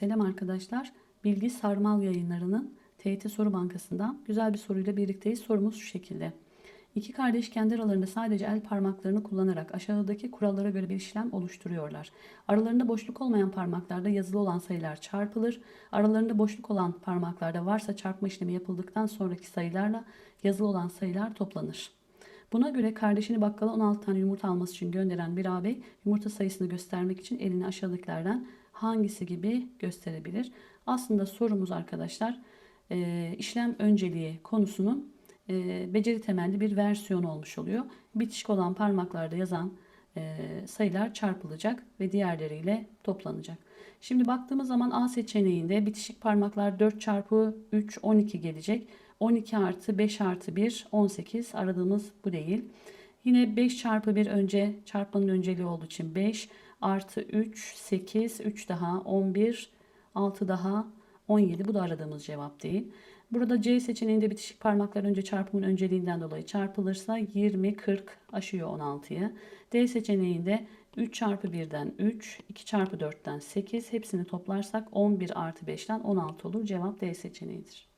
Selam arkadaşlar. Bilgi Sarmal yayınlarının TYT Soru Bankası'ndan güzel bir soruyla birlikteyiz. Sorumuz şu şekilde. İki kardeş kendi aralarında sadece el parmaklarını kullanarak aşağıdaki kurallara göre bir işlem oluşturuyorlar. Aralarında boşluk olmayan parmaklarda yazılı olan sayılar çarpılır. Aralarında boşluk olan parmaklarda varsa çarpma işlemi yapıldıktan sonraki sayılarla yazılı olan sayılar toplanır. Buna göre kardeşini bakkala 16 tane yumurta alması için gönderen bir ağabey yumurta sayısını göstermek için elini aşağıdakilerden hangisi gibi gösterebilir? Aslında sorumuz arkadaşlar e, işlem önceliği konusunun e, beceri temelli bir versiyon olmuş oluyor. Bitişik olan parmaklarda yazan e, sayılar çarpılacak ve diğerleriyle toplanacak. Şimdi baktığımız zaman A seçeneğinde bitişik parmaklar 4 çarpı 3 12 gelecek. 12 artı 5 artı 1 18 aradığımız bu değil. Yine 5 çarpı 1 önce çarpmanın önceliği olduğu için 5 artı 3 8 3 daha 11 6 daha 17 bu da aradığımız cevap değil. Burada C seçeneğinde bitişik parmaklar önce çarpımın önceliğinden dolayı çarpılırsa 20 40 aşıyor 16'yı. D seçeneğinde 3 çarpı 1'den 3, 2 çarpı 4'ten 8 hepsini toplarsak 11 artı 5'ten 16 olur. Cevap D seçeneğidir.